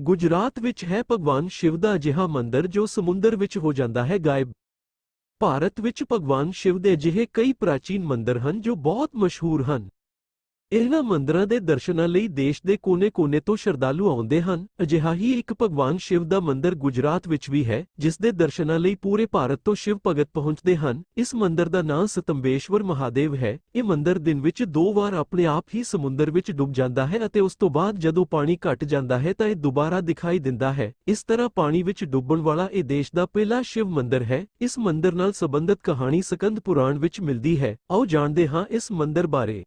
ਗੁਜਰਾਤ ਵਿੱਚ ਹੈ ਭਗਵਾਨ ਸ਼ਿਵ ਦਾ ਅਜਿਹਾ ਮੰਦਿਰ ਜੋ ਸਮੁੰਦਰ ਵਿੱਚ ਹੋ ਜਾਂਦਾ ਹੈ ਗਾਇਬ। ਭਾਰਤ ਵਿੱਚ ਭਗਵਾਨ ਸ਼ਿਵ ਦੇ ਅਜਿਹੇ ਕਈ ਪ੍ਰਾਚੀਨ ਮੰਦਿਰ ਹਨ ਜੋ ਬਹੁਤ ਮਸ਼ਹੂਰ ਹਨ। ਇਹਨਾਂ ਮੰਦਰਾਂ ਦੇ ਦਰਸ਼ਨਾਂ ਲਈ ਦੇਸ਼ ਦੇ ਕੋਨੇ-ਕੋਨੇ ਤੋਂ ਸ਼ਰਧਾਲੂ ਆਉਂਦੇ ਹਨ। ਅਜਿਹਾ ਹੀ ਇੱਕ ਭਗਵਾਨ ਸ਼ਿਵ ਦਾ ਮੰਦਿਰ ਗੁਜਰਾਤ ਵਿੱਚ ਵੀ ਹੈ, ਜਿਸ ਦੇ ਦਰਸ਼ਨਾਂ ਲਈ ਪੂਰੇ ਭਾਰਤ ਤੋਂ ਸ਼ਿਵ ਭਗਤ ਪਹੁੰਚਦੇ ਹਨ। ਇਸ ਮੰਦਿਰ ਦਾ ਨਾਂ ਸਤੰਬੇਸ਼ਵਰ ਮਹਾਦੇਵ ਹੈ। ਇਹ ਮੰਦਿਰ ਦਿਨ ਵਿੱਚ ਦੋ ਵਾਰ ਆਪਣੇ ਆਪ ਹੀ ਸਮੁੰਦਰ ਵਿੱਚ ਡੁੱਬ ਜਾਂਦਾ ਹੈ ਅਤੇ ਉਸ ਤੋਂ ਬਾਅਦ ਜਦੋਂ ਪਾਣੀ ਘਟ ਜਾਂਦਾ ਹੈ ਤਾਂ ਇਹ ਦੁਬਾਰਾ ਦਿਖਾਈ ਦਿੰਦਾ ਹੈ। ਇਸ ਤਰ੍ਹਾਂ ਪਾਣੀ ਵਿੱਚ ਡੁੱਬਣ ਵਾਲਾ ਇਹ ਦੇਸ਼ ਦਾ ਪਹਿਲਾ ਸ਼ਿਵ ਮੰਦਿਰ ਹੈ। ਇਸ ਮੰਦਿਰ ਨਾਲ ਸੰਬੰਧਿਤ ਕਹਾਣੀ ਸਕੰਦ ਪੁਰਾਣ ਵਿੱਚ ਮਿਲਦੀ ਹੈ। ਆਓ ਜਾਣਦੇ ਹਾਂ ਇਸ ਮੰਦਿਰ ਬਾਰੇ।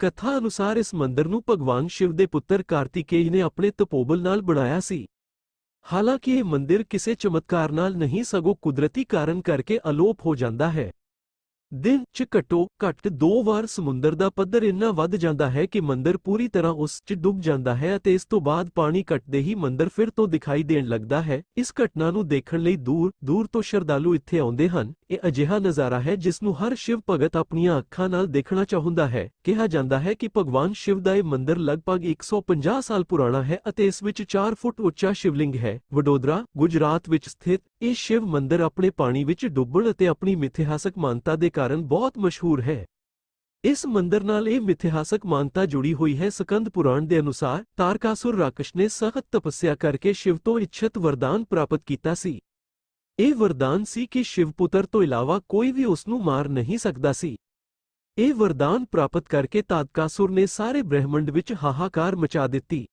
ਕਥਾ ਅਨੁਸਾਰ ਇਸ ਮੰਦਿਰ ਨੂੰ ਭਗਵਾਨ ਸ਼ਿਵ ਦੇ ਪੁੱਤਰ ਕਾਰਤਿਕੇਯ ਨੇ ਆਪਣੇ ਤਪੋਬਲ ਨਾਲ ਬਣਾਇਆ ਸੀ ਹਾਲਾਂਕਿ ਇਹ ਮੰਦਿਰ ਕਿਸੇ ਚਮਤਕਾਰ ਨਾਲ ਨਹੀਂ ਸਗੋਂ ਕੁਦਰਤੀ ਕਾਰਨ ਕਰਕੇ ਅਲੋਪ ਹੋ ਜਾਂਦਾ ਹੈ ਦਿਨ ਚ ਘੱਟੋ ਘੱਟ ਦੋ ਵਾਰ ਸਮੁੰਦਰ ਦਾ ਪੱਧਰ ਇੰਨਾ ਵੱਧ ਜਾਂਦਾ ਹੈ ਕਿ ਮੰਦਿਰ ਪੂਰੀ ਤਰ੍ਹਾਂ ਉਸ ਚ ਡੁੱਬ ਜਾਂਦਾ ਹੈ ਅਤੇ ਇਸ ਤੋਂ ਬਾਅਦ ਪਾਣੀ ਘਟਦੇ ਹੀ ਮੰਦਿਰ ਫਿਰ ਤੋਂ ਦਿਖਾਈ ਦੇਣ ਲੱਗਦਾ ਹੈ। ਇਸ ਘਟਨਾ ਨੂੰ ਦੇਖਣ ਲਈ ਦੂਰ ਦੂਰ ਤੋਂ ਸ਼ਰਧਾਲੂ ਇੱਥੇ ਆਉਂਦੇ ਹਨ। ਇਹ ਅਜਿਹਾ ਨਜ਼ਾਰਾ ਹੈ ਜਿਸ ਨੂੰ ਹਰ ਸ਼ਿਵ ਭਗਤ ਆਪਣੀਆਂ ਅੱਖਾਂ ਨਾਲ ਦੇਖਣਾ ਚਾਹੁੰਦਾ ਹੈ। ਕਿਹਾ ਜਾਂਦਾ ਹੈ ਕਿ ਭਗਵਾਨ ਸ਼ਿਵ ਦਾ ਇਹ ਮੰਦਿਰ ਲਗਭਗ 150 ਸਾਲ ਪੁਰਾਣਾ ਹੈ ਅਤੇ ਇਸ ਵਿੱਚ 4 ਫੁੱਟ ਉੱਚਾ ਸ਼ਿਵਲਿੰਗ ਹੈ। ਵਡੋਦਰਾ, ਗੁਜਰਾਤ ਵਿੱਚ ਸਥਿਤ ਇਹ ਸ਼ਿਵ ਮੰਦਰ ਆਪਣੇ ਪਾਣੀ ਵਿੱਚ ਡੁੱਬਣ ਅਤੇ ਆਪਣੀ ਮਿਥਿਹਾਸਕ ਮਾਨਤਾ ਦੇ ਕਾਰਨ ਬਹੁਤ ਮਸ਼ਹੂਰ ਹੈ। ਇਸ ਮੰਦਰ ਨਾਲ ਇਹ ਮਿਥਿਹਾਸਕ ਮਾਨਤਾ ਜੁੜੀ ਹੋਈ ਹੈ। ਸਕੰਦ ਪੁਰਾਣ ਦੇ ਅਨੁਸਾਰ ਤਾਰਕਾਸੁਰ ਰਾਕਸ਼ ਨੇ ਸਖਤ ਤਪੱਸਿਆ ਕਰਕੇ ਸ਼ਿਵ ਤੋਂ ਇੱਛਤ ਵਰਦਾਨ ਪ੍ਰਾਪਤ ਕੀਤਾ ਸੀ। ਇਹ ਵਰਦਾਨ ਸੀ ਕਿ ਸ਼ਿਵ ਪੁੱਤਰ ਤੋਂ ਇਲਾਵਾ ਕੋਈ ਵੀ ਉਸ ਨੂੰ ਮਾਰ ਨਹੀਂ ਸਕਦਾ ਸੀ। ਇਹ ਵਰਦਾਨ ਪ੍ਰਾਪਤ ਕਰਕੇ ਤਾਤਕਾਸੁਰ ਨੇ ਸਾਰੇ ਬ੍ਰਹਿਮੰਡ ਵਿੱਚ ਹਾਹਾਕਾਰ ਮਚਾ ਦਿੱਤੀ।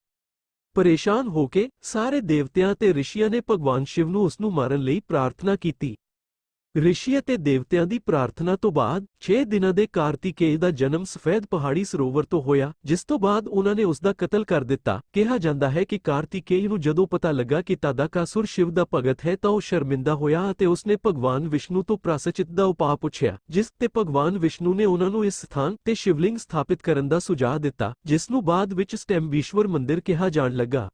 ਪਰੇਸ਼ਾਨ ਹੋ ਕੇ ਸਾਰੇ ਦੇਵਤਿਆਂ ਤੇ ਰਿਸ਼ੀਆਂ ਨੇ ਭਗਵਾਨ ਸ਼ਿਵ ਨੂੰ ਉਸ ਨੂੰ ਮਾਰਨ ਲਈ ਪ੍ਰਾਰਥਨਾ ਕੀਤੀ। ਰਿਸ਼ੀ ਅਤੇ ਦੇਵਤਿਆਂ ਦੀ ਪ੍ਰਾਰਥਨਾ ਤੋਂ ਬਾਅਦ 6 ਦਿਨਾਂ ਦੇ ਕਾਰਤਿਕੇਯ ਦਾ ਜਨਮ ਸਫੈਦ ਪਹਾੜੀ ਸਰੋਵਰ ਤੋਂ ਹੋਇਆ, ਜਿਸ ਤੋਂ ਬਾਅਦ ਉਹਨਾਂ ਨੇ ਉਸ ਦਾ ਕਤਲ ਕਰ ਦਿੱਤਾ। ਕਿਹਾ ਜਾਂਦਾ ਹੈ ਕਿ ਕਾਰਤਿਕੇਯ ਨੂੰ ਜਦੋਂ ਪਤਾ ਲੱਗਾ ਕਿ ਤਾਦਾਕਾਸੁਰ ਸ਼ਿਵ ਦਾ ਭਗਤ ਹੈ ਤਾਂ ਉਹ ਸ਼ਰਮਿੰਦਾ ਹੋਇਆ ਅਤੇ ਉਸਨੇ ਭਗਵਾਨ ਵਿਸ਼ਨੂੰ ਤੋਂ ਪ੍ਰਾਸਚਿਤ ਦਾ ਉਪਾਅ ਪੁੱਛਿਆ, ਜਿਸ ਤੇ ਭਗਵਾਨ ਵਿਸ਼ਨੂੰ ਨੇ ਉਹਨਾਂ ਨੂੰ ਇਸ ਸਥਾਨ ਤੇ ਸ਼ਿਵਲਿੰਗ ਸਥਾਪਿਤ ਕਰਨ ਦਾ ਸੁਝਾਅ ਦਿੱਤਾ, ਜਿਸ ਨੂੰ ਬਾਅਦ ਵਿੱਚ ਸਟੈਂਬੀਸ਼ਵਰ ਮੰਦਿਰ ਕਿਹਾ ਜਾਣ ਲੱਗਾ।